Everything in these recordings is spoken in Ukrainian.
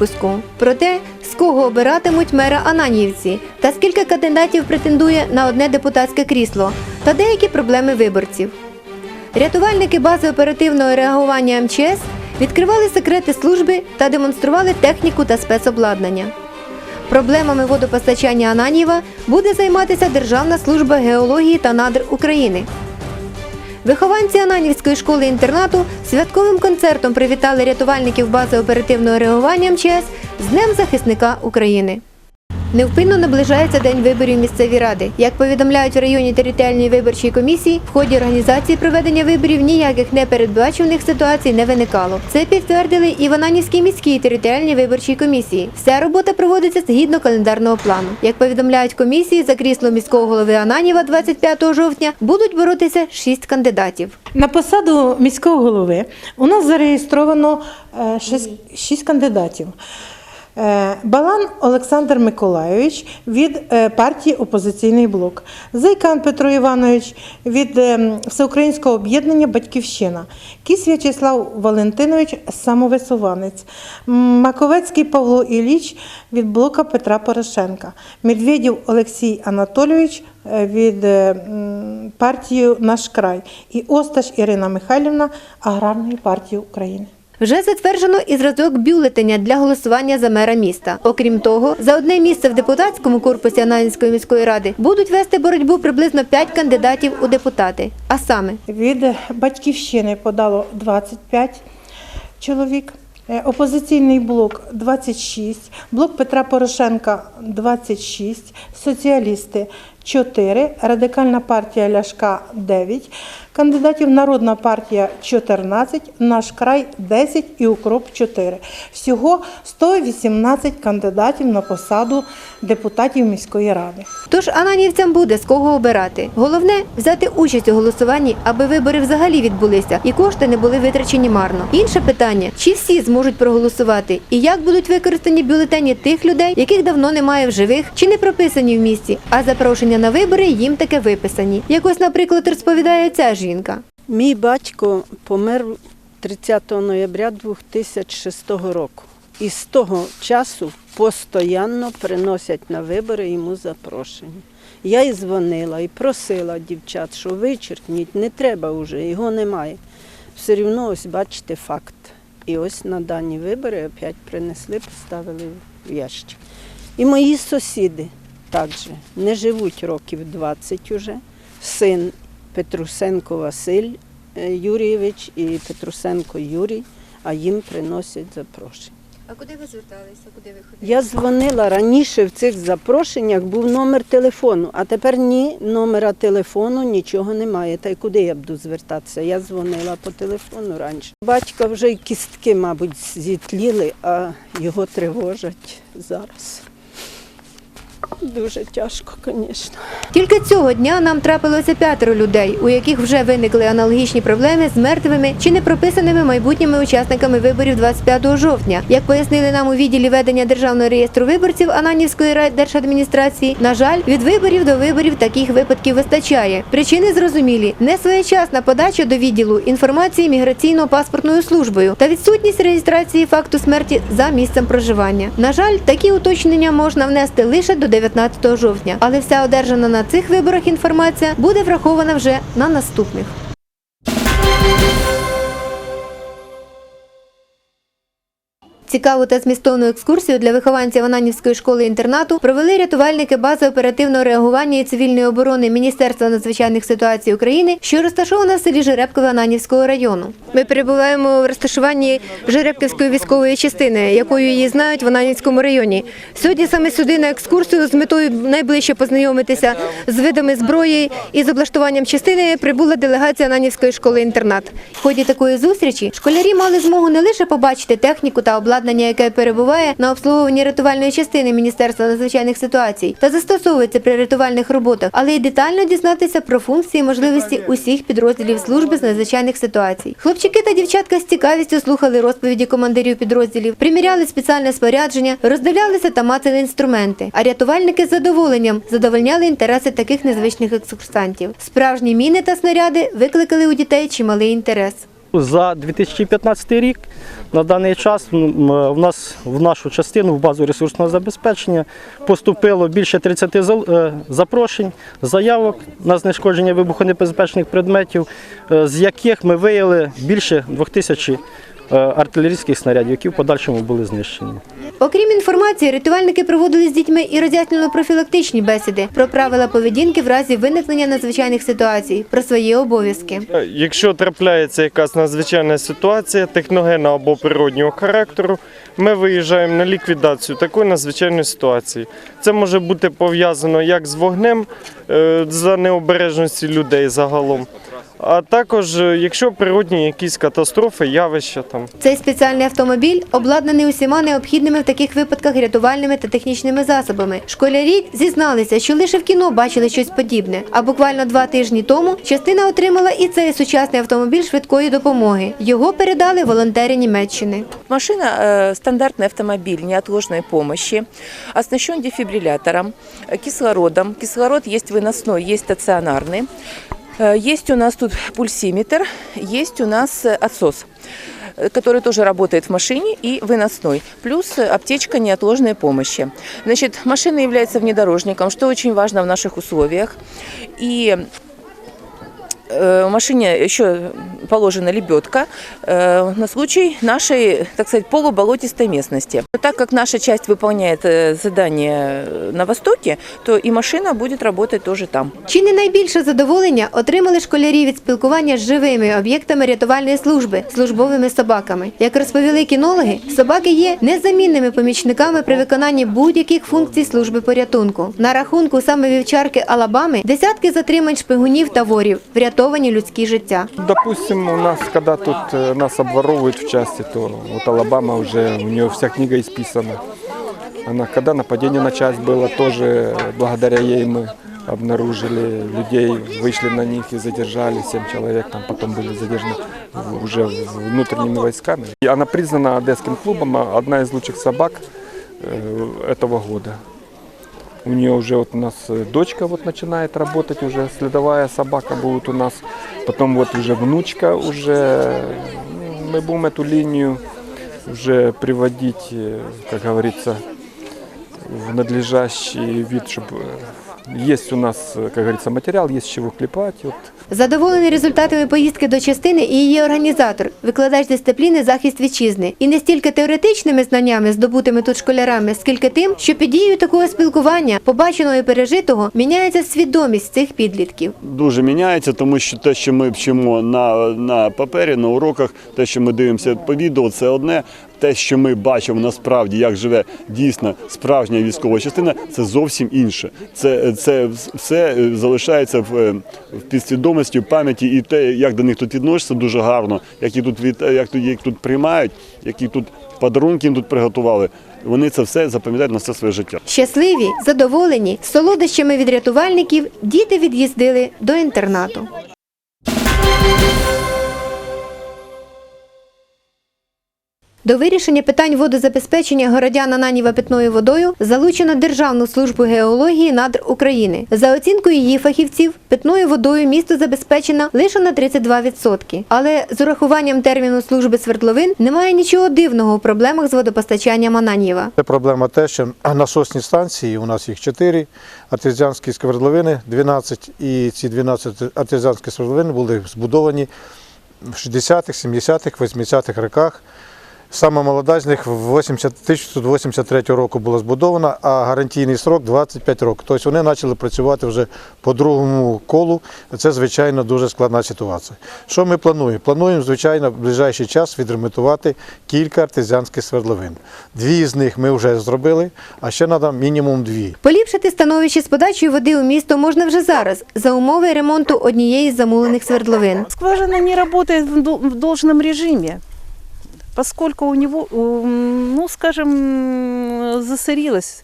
Випуску про те, з кого обиратимуть мера Ананівці та скільки кандидатів претендує на одне депутатське крісло та деякі проблеми виборців. Рятувальники бази оперативного реагування МЧС відкривали секрети служби та демонстрували техніку та спецобладнання. Проблемами водопостачання Ананієва буде займатися Державна служба геології та надр України. Вихованці Ананівської школи-інтернату святковим концертом привітали рятувальників бази оперативного реагування МЧС з Днем захисника України. Невпинно наближається день виборів місцеві ради. Як повідомляють в районі територіальної виборчої комісії, в ході організації проведення виборів ніяких непередбачуваних ситуацій не виникало. Це підтвердили і в Ананівській міській територіальній виборчій комісії. Вся робота проводиться згідно календарного плану. Як повідомляють комісії, за крісло міського голови Ананіва 25 жовтня будуть боротися шість кандидатів. На посаду міського голови у нас зареєстровано е, шість, шість кандидатів. Е, Балан Олександр Миколайович від е, партії Опозиційний блок, Зайкан Петро Іванович від е, Всеукраїнського об'єднання Батьківщина, Кіс В'ячеслав Валентинович Самовисуванець, Маковецький Павло Ілліч від блока Петра Порошенка, Медведєв Олексій Анатолійович від партії Наш край і Осташ Ірина Михайлівна Аграрної партії України. Вже затверджено і зразок бюлетеня для голосування за мера міста. Окрім того, за одне місце в депутатському корпусі Ананівської міської ради будуть вести боротьбу приблизно 5 кандидатів у депутати. А саме Від батьківщини подало 25 чоловік. Е, Опозиційний блок 26, блок Петра Порошенка 26, соціалісти 4, радикальна партія Ляшка 9, кандидатів Народна партія 14, наш край 10 і укроп 4. Всього 118 кандидатів на посаду депутатів міської ради. Тож ананівцям буде з кого обирати. Головне взяти участь у голосуванні, аби вибори взагалі відбулися і кошти не були витрачені марно. Інше питання: чи всі зможуть проголосувати, і як будуть використані бюлетені тих людей, яких давно немає в живих чи не прописані в місті, а запрошення на вибори їм таке виписані. Якось, наприклад, розповідає ця жінка. Мій батько помер 30 ноября 2006 року. І з того часу постійно приносять на вибори йому запрошення. Я і дзвонила, і просила дівчат, що вичеркніть, не треба вже, його немає. Все рівно, ось бачите, факт. І ось на дані вибори опять принесли, поставили в ящик. І мої сусіди також не живуть років 20 уже. Син Петрусенко Василь е, Юрійович і Петрусенко Юрій, а їм приносять запрошення. А куди ви зверталися? Куди ви ходили? Я дзвонила раніше в цих запрошеннях був номер телефону, а тепер ні номера телефону, нічого немає. Та й куди я буду звертатися? Я дзвонила по телефону раніше. Батька вже й кістки, мабуть, зітліли, а його тривожать зараз. Дуже тяжко, звісно. Тільки цього дня нам трапилося п'ятеро людей, у яких вже виникли аналогічні проблеми з мертвими чи не прописаними майбутніми учасниками виборів 25 жовтня. Як пояснили нам у відділі ведення державного реєстру виборців Ананівської райдержадміністрації, на жаль, від виборів до виборів таких випадків вистачає. Причини зрозумілі: несвоєчасна подача до відділу інформації міграційно-паспортною службою та відсутність реєстрації факту смерті за місцем проживання. На жаль, такі уточнення можна внести лише до 19 жовтня, але вся одержана на цих виборах інформація буде врахована вже на наступних. Цікаву та змістовну екскурсію для вихованців Ананівської школи-інтернату провели рятувальники бази оперативного реагування і цивільної оборони Міністерства надзвичайних ситуацій України, що розташована в селі Жеребкове Ананівського району. Ми перебуваємо в розташуванні Жеребківської військової частини, якою її знають в Ананівському районі. Сьогодні саме сюди на екскурсію з метою найближче познайомитися з видами зброї і з облаштуванням частини прибула делегація Ананівської школи-інтернат. В ході такої зустрічі школярі мали змогу не лише побачити техніку та обладнання, яке перебуває на обслуговуванні рятувальної частини Міністерства надзвичайних ситуацій та застосовується при рятувальних роботах, але й детально дізнатися про функції і можливості усіх підрозділів служби з надзвичайних ситуацій. Хлопчики та дівчатка з цікавістю слухали розповіді командирів підрозділів, приміряли спеціальне спорядження, роздивлялися та мацали інструменти. А рятувальники з задоволенням задовольняли інтереси таких незвичних екскурсантів. Справжні міни та снаряди викликали у дітей чималий інтерес. За 2015 рік на даний час в нас в нашу частину в базу ресурсного забезпечення поступило більше 30 зал- е, запрошень, заявок на знешкодження вибухонебезпечних предметів, е, з яких ми виявили більше 2000 е, артилерійських снарядів, які в подальшому були знищені. Окрім інформації, рятувальники проводили з дітьми і роз'яснювально-профілактичні бесіди про правила поведінки в разі виникнення надзвичайних ситуацій, про свої обов'язки. Якщо трапляється якась надзвичайна ситуація техногенна або природнього характеру, ми виїжджаємо на ліквідацію такої надзвичайної ситуації. Це може бути пов'язано як з вогнем е, за необережності людей загалом, а також е, якщо природні якісь катастрофи, явища там. Цей спеціальний автомобіль обладнаний усіма необхідними в таких випадках рятувальними та технічними засобами. Школярі зізналися, що лише в кіно бачили щось подібне. А буквально два тижні тому частина отримала і цей сучасний автомобіль швидкої допомоги. Його передали волонтери Німеччини. Машина э, стандартный автомобиль неотложной помощи, оснащен дефибриллятором, э, кислородом. Кислород есть выносной, есть стационарный. Э, Есть у нас тут пульсиметр, есть у нас э, отсос э, который тоже работает в машине и выносной, плюс э, аптечка неотложной помощи. Значит, машина является внедорожником, что очень важно в наших условиях. И э, в машине еще положена лебедка э, на случай нашей, так сказать, полуболотистой местности. Так как наша часть выполняет э, задание э, на востоке, то и машина будет работать тоже там. Чи не найбільше задоволення отримали школярі від спілкування з живими об'єктами рятувальної служби службовими собаками. Як розповіли кінологи, собаки є незамінними помічниками при виконанні будь-яких функцій служби порятунку. На рахунку саме вівчарки Алабами десятки затримань шпигунів та ворів, врятовані людські життя. Допустим, у нас, когда тут э, нас обворовывают в части, то вот Алабама уже, у нее вся книга исписана. Она, когда нападение на часть было, тоже э, благодаря ей мы обнаружили людей, вышли на них и задержали. Семь человек там потом были задержаны в- уже в- внутренними войсками. И она признана Одесским клубом а, одна из лучших собак э, этого года. У нее уже вот у нас э, дочка вот начинает работать, уже следовая собака будет у нас. Потом вот уже внучка уже. ну, Мы будем эту линию уже приводить, э, как говорится, в надлежащий вид, чтобы есть у нас, э, как говорится, материал, есть чего клепать. Вот Задоволений результатами поїздки до частини і її організатор, викладач дисципліни захист вітчизни. І не стільки теоретичними знаннями, здобутими тут школярами, скільки тим, що під дією такого спілкування, побаченого і пережитого, міняється свідомість цих підлітків. дуже міняється, тому що те, що ми вчимо на, на папері, на уроках, те, що ми дивимося по відео, це одне. Те, що ми бачимо насправді, як живе дійсно справжня військова частина, це зовсім інше. Це, це все залишається в, в підсвідомості, в пам'яті, і те, як до них тут відносяться, дуже гарно, як їх тут від як тут їх тут приймають, які тут подарунки їм тут приготували. Вони це все запам'ятають на все своє життя. Щасливі, задоволені, солодощами від рятувальників діти від'їздили до інтернату. До вирішення питань водозабезпечення городян Ананіва питною водою залучено Державну службу геології надр України. За оцінкою її фахівців, питною водою місто забезпечено лише на 32%. Але з урахуванням терміну служби свердловин немає нічого дивного у проблемах з водопостачанням Ананіва. Це проблема те, що насосні станції, у нас їх 4, артезіанські свердловини 12, і ці 12 артезіанські свердловини були збудовані в 60-х, 70-х, 80-х роках. Сама молода з них в 80 1983 року була збудована, а гарантійний срок 25 років. Тобто вони почали працювати вже по другому колу. Це, звичайно, дуже складна ситуація. Що ми плануємо? Плануємо, звичайно, в ближайший час відремонтувати кілька артезіанських свердловин. Дві з них ми вже зробили, а ще треба мінімум дві. Поліпшити становище з подачею води у місто можна вже зараз за умови ремонту однієї з замовлених свердловин. Скважина не работает в должном режиме, поскольку у него, м, ну, скажем, м, засорилась,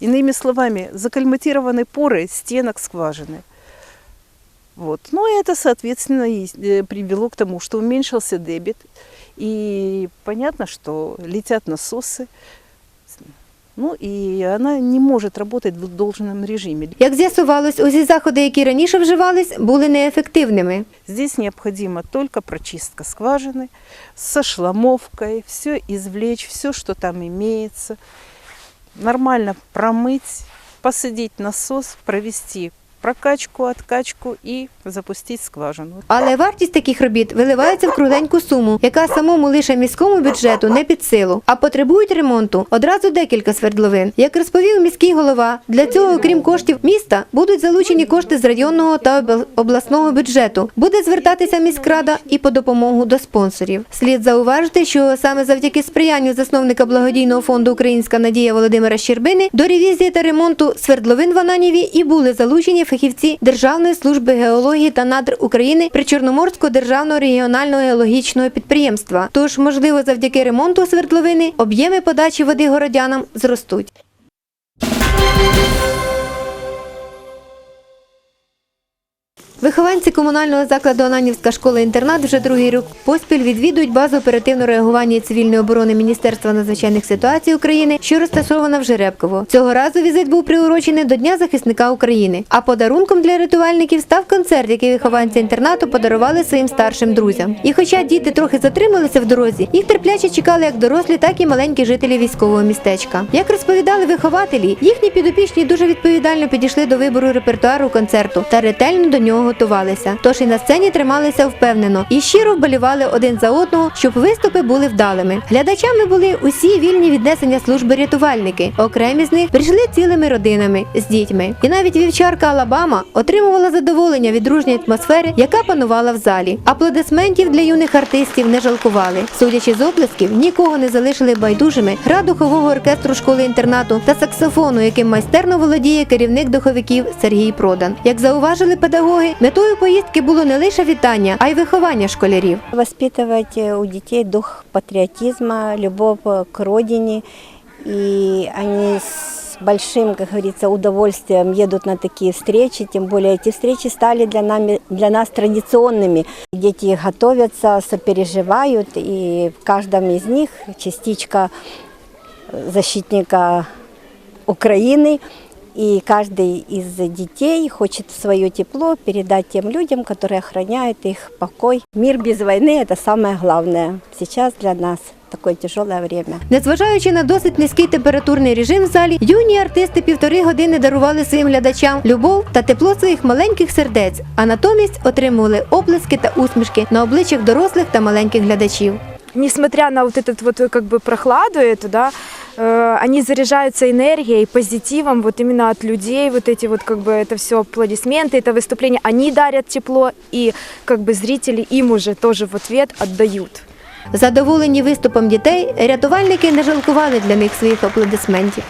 иными словами, закальматированы поры стенок скважины. Вот. Ну и это, соответственно, и, э, привело к тому, что уменьшился дебит. И понятно, что летят насосы, Ну і она не може працювати в должному режимі. Як з'ясувалось, усі заходи, які раніше вживались, були неефективними. Здесь необходима только прочистка скважини со шламовкою, все извлечь, все, що там имеется, нормально промыть, посадить насос, провести прокачку, откачку и запустить скважину. Але вартість таких робіт виливається в кругленьку суму, яка самому лише міському бюджету не під силу, а потребують ремонту одразу декілька свердловин. Як розповів міський голова, для цього, окрім коштів міста, будуть залучені кошти з районного та обласного бюджету. Буде звертатися міськрада і по допомогу до спонсорів. Слід зауважити, що саме завдяки сприянню засновника благодійного фонду Українська надія Володимира Щербини до ревізії та ремонту свердловин в Ананіві і були залучені фахівці Державної служби геології та надр України при державного регіонального геологічного підприємства. Тож, можливо, завдяки ремонту свердловини об'єми подачі води городянам зростуть. Вихованці комунального закладу Ананівська школа-інтернат вже другий рік поспіль відвідують базу оперативного реагування і цивільної оборони Міністерства надзвичайних ситуацій України, що розташована в Жеребково. Цього разу візит був приурочений до Дня захисника України. А подарунком для рятувальників став концерт, який вихованці інтернату подарували своїм старшим друзям. І хоча діти трохи затрималися в дорозі, їх терпляче чекали як дорослі, так і маленькі жителі військового містечка. Як розповідали вихователі, їхні підопічні дуже відповідально підійшли до вибору репертуару концерту та ретельно до нього готувалися. Тож і на сцені трималися впевнено і щиро вболівали один за одного, щоб виступи були вдалими. Глядачами були усі вільні віднесення служби рятувальники. Окремі з них прийшли цілими родинами з дітьми. І навіть вівчарка Алабама отримувала задоволення від дружньої атмосфери, яка панувала в залі. Аплодисментів для юних артистів не жалкували. Судячи з оплесків, нікого не залишили байдужими гра духового оркестру школи-інтернату та саксофону, яким майстерно володіє керівник духовиків Сергій Продан. Як зауважили педагоги, метою поїздки було не лише вітання, а й виховання школярів. Воспитывать э, у детей дух патриотизма, любовь э, к родине. И они с большим, как говорится, удовольствием едут на такие встречи. Тем более эти встречи стали для, нами, для нас традиционными. Дети готовятся, сопереживают, и в каждом из них частичка защитника Украины. И каждый из детей хочет свое тепло передать тем людям, которые охраняют их покой. Мир без войны – это самое главное сейчас для нас в такое тяжелое время. Незважаючи на досить низький температурний режим в залі, юні артисти півтори години дарували своїм глядачам любов та тепло своїх маленьких сердець, а натомість отримували оплески та усмішки на обличчях дорослих та маленьких глядачів. несмотря на вот этот вот как бы прохладу эту, да, э, они заряжаются энергией, позитивом вот именно от людей, вот эти вот как бы это все аплодисменты, это выступление, они дарят тепло, и как бы зрители им уже тоже в ответ отдают. Задоволені виступом дітей, рятувальники не жалкували для них своїх аплодисментів.